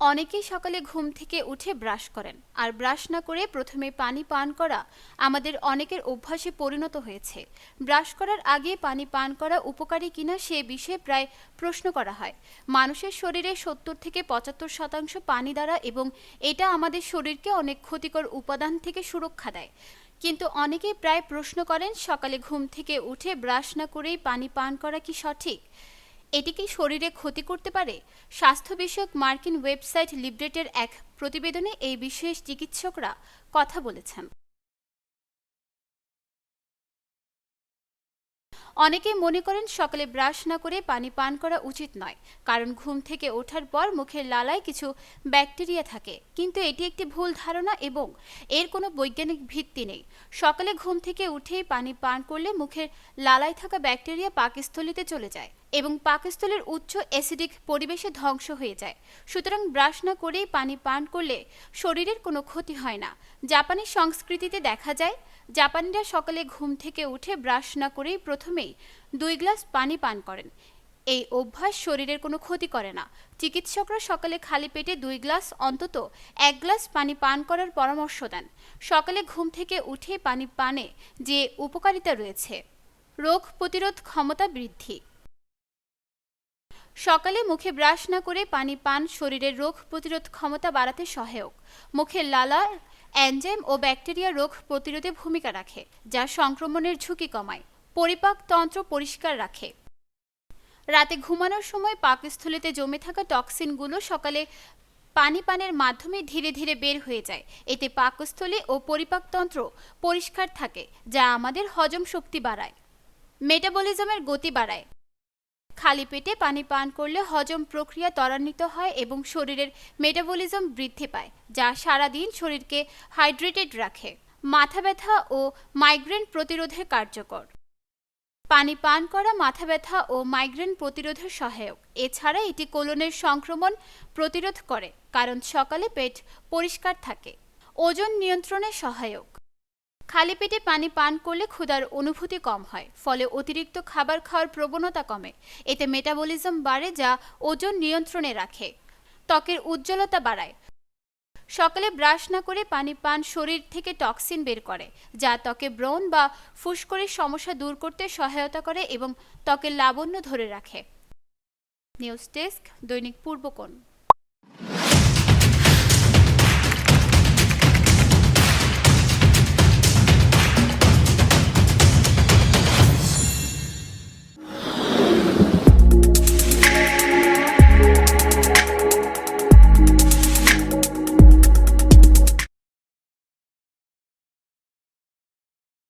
অনেকেই সকালে ঘুম থেকে উঠে ব্রাশ করেন, আর ব্রাশ না করে প্রথমে পানি পান করা আমাদের অনেকের অভ্যাসে পরিণত হয়েছে। ব্রাশ করার আগে পানি পান করা উপকারী কিনা সে বিষয়ে প্রায় প্রশ্ন করা হয়। মানুষের শরীরে সত্তর থেকে পঁচাত্তর শতাংশ পানি দ্বারা এবং এটা আমাদের শরীরকে অনেক ক্ষতিকর উপাদান থেকে সুরক্ষা দেয়। কিন্তু অনেকেই প্রায় প্রশ্ন করেন, সকালে ঘুম থেকে উঠে ব্রাশ না করেই পানি পান করা কি সঠিক? এটি কি শরীরে ক্ষতি করতে পারে? স্বাস্থ্য বিষয়ক মার্কিন ওয়েবসাইট লিব্রেটের এক প্রতিবেদনে এই বিষয়ে চিকিৎসকরা কথা বলেছেন। অনেকে মনে করেন সকালে ব্রাশ না করে পানি পান করা উচিত নয়, কারণ ঘুম থেকে ওঠার পর মুখের লালায় কিছু ব্যাকটেরিয়া থাকে। কিন্তু এটি একটি ভুল ধারণা এবং এর কোনো বৈজ্ঞানিক ভিত্তি নেই। সকালে ঘুম থেকে উঠেই পানি পান করলে মুখের লালায় থাকা ব্যাকটেরিয়া পাকস্থলিতে চলে যায়। এবং পাকস্থলীর উচ্চ অ্যাসিডিক পরিবেশে ধ্বংস হয়ে যায়। সুতরাং ব্রাশ না করেই পানি পান করলে শরীরের কোনো ক্ষতি হয় না। জাপানি সংস্কৃতিতে দেখা যায়, জাপানিরা সকালে ঘুম থেকে উঠে ব্রাশ না করেই প্রথমেই দুই গ্লাস পানি পান করেন। এই অভ্যাস শরীরের কোনো ক্ষতি করে না। চিকিৎসকরা সকালে খালি পেটে দুই গ্লাস, অন্তত এক গ্লাস পানি পান করার পরামর্শ দেন। সকালে ঘুম থেকে উঠে পানি পানে যে উপকারিতা রয়েছে। রোগ প্রতিরোধ ক্ষমতা বৃদ্ধি। সকালে মুখে ব্রাশ না করে পানি পান, শরীরের রোগ প্রতিরোধ ক্ষমতা বাড়াতে সহায়ক। মুখের লালা অ্যানজাইম ও ব্যাকটেরিয়া রোগ প্রতিরোধে ভূমিকা রাখে, যা সংক্রমণের ঝুঁকি কমায়। পরিপাক তন্ত্র পরিষ্কার রাখে। রাতে ঘুমানোর সময় পাকস্থলিতে জমে থাকা টক্সিনগুলো সকালে পানি পানের মাধ্যমে ধীরে ধীরে বের হয়ে যায়। এতে পাকস্থলী ও পরিপাকতন্ত্র পরিষ্কার থাকে, যা আমাদের হজম শক্তি বাড়ায়। মেটাবলিজমের গতি বাড়ায়। খালি পেটে পানি পান করলে হজম প্রক্রিয়া ত্বরান্বিত হয় এবং শরীরের মেটাবলিজম বৃদ্ধি পায়, যা সারাদিন শরীরকে হাইড্রেটেড রাখে। মাথা ব্যথা ও মাইগ্রেন প্রতিরোধে কার্যকর। পানি পান করা মাথা ব্যথা ও মাইগ্রেন প্রতিরোধের সহায়ক। এছাড়া এটি কোলনের সংক্রমণ প্রতিরোধ করে, কারণ সকালে পেট পরিষ্কার থাকে। ওজন নিয়ন্ত্রণে সহায়ক। খালি পেটে পানি পান করলে ক্ষুধার অনুভূতি কম হয়, ফলে অতিরিক্ত খাবার খাওয়ার প্রবণতা কমে। এতে মেটাবলিজম বাড়ে যা ওজন নিয়ন্ত্রণে রাখে। ত্বকের উজ্জ্বলতা বাড়ায়। সকালে ব্রাশ না করে পানি পান শরীর থেকে টক্সিন বের করে, যা ত্বকে ব্রণ বা ফুসকরির সমস্যা দূর করতে সহায়তা করে এবং ত্বকের লাবণ্য ধরে রাখে। নিউজ ডেস্ক, দৈনিক পূর্বকোণ